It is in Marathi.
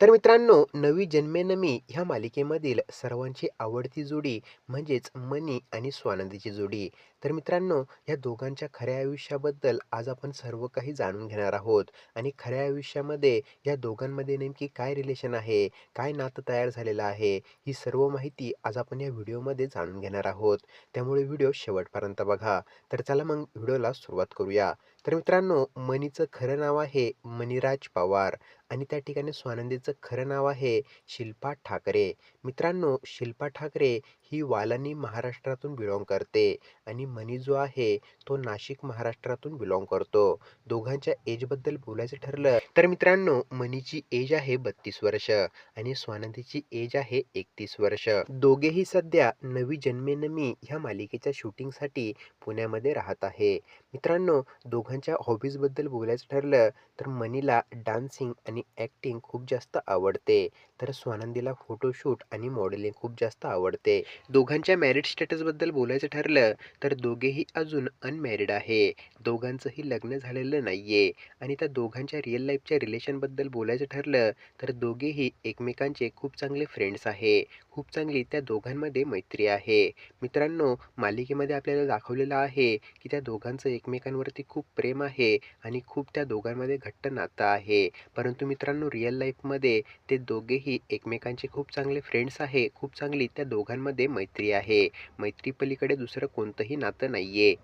तर मित्रांनो नवी जन्मेनमी ह्या मालिकेमधील सर्वांची आवडती जोडी म्हणजेच मनी आणि स्वानंदीची जोडी. तर मित्रांनो या दोघांच्या खऱ्या आयुष्याबद्दल आज आपण सर्व काही जाणून घेणार आहोत. आणि खऱ्या आयुष्यामध्ये या दोघांमध्ये नेमकी काय रिलेशन आहे काय नातं तयार झालेलं आहे ही सर्व माहिती आज आपण या व्हिडिओमध्ये जाणून घेणार आहोत. त्यामुळे व्हिडिओ शेवटपर्यंत बघा. तर चला मग व्हिडिओला सुरुवात करूया. तर मित्रांनो मनीचं खरं नाव आहे मणिराज पवार आणि त्या ठिकाणी स्वानंदीचं खरं नाव आहे शिल्पा ठाकरे. मित्रांनो शिल्पा ठाकरे ही वालानी महाराष्ट्रातून बिलॉंग करते आणि मनी जो आहे तो नाशिक महाराष्ट्रातून बिलॉंग करतो. दोघांच्या एजबद्दल बोलायचं ठरलं तर मित्रांनो मनीची एज आहे बत्तीस वर्ष आणि स्वानंदीची एज आहे एकतीस वर्ष. दोघेही सध्या नवी जन्मेनमी ह्या मालिकेच्या शूटिंगसाठी पुण्यामध्ये राहत आहे. मित्रांनो दोघां दोघांच्या हॉबीजबद्दल बोलायचं ठरलं तर मनीला डान्सिंग आणि ॲक्टिंग खूप जास्त आवडते. तर स्वानंदीला फोटोशूट आणि मॉडेलिंग खूप जास्त आवडते. दोघांच्या मॅरिड स्टेटसबद्दल बोलायचं ठरलं तर दोघेही अजून अनमॅरिड आहे. दोघांचंही लग्न झालेलं नाही आहे आणि त्या दोघांच्या रिअल लाईफच्या रिलेशनबद्दल बोलायचं ठरलं तर दोघेही एकमेकांचे खूप चांगले फ्रेंड्स आहे. खूप चांगली त्या दोघांमध्ये मैत्री आहे. मित्रांनो मालिकेमध्ये आपल्याला दाखवलेलं आहे की त्या दोघांचं एकमेकांवरती खूप प्रेम प्रेम आहे आणि खूप त्या दोघांमध्ये घट्ट नातं आहे. परंतु मित्रांनो रिअल लाईफमध्ये ते दोघेही एकमेकांचे खूप चांगले फ्रेंड्स आहे खूप चांगली त्या दोघांमध्ये मैत्री आहे. मैत्री पलीकडे दुसरं कोणतंही नातं नाही आहे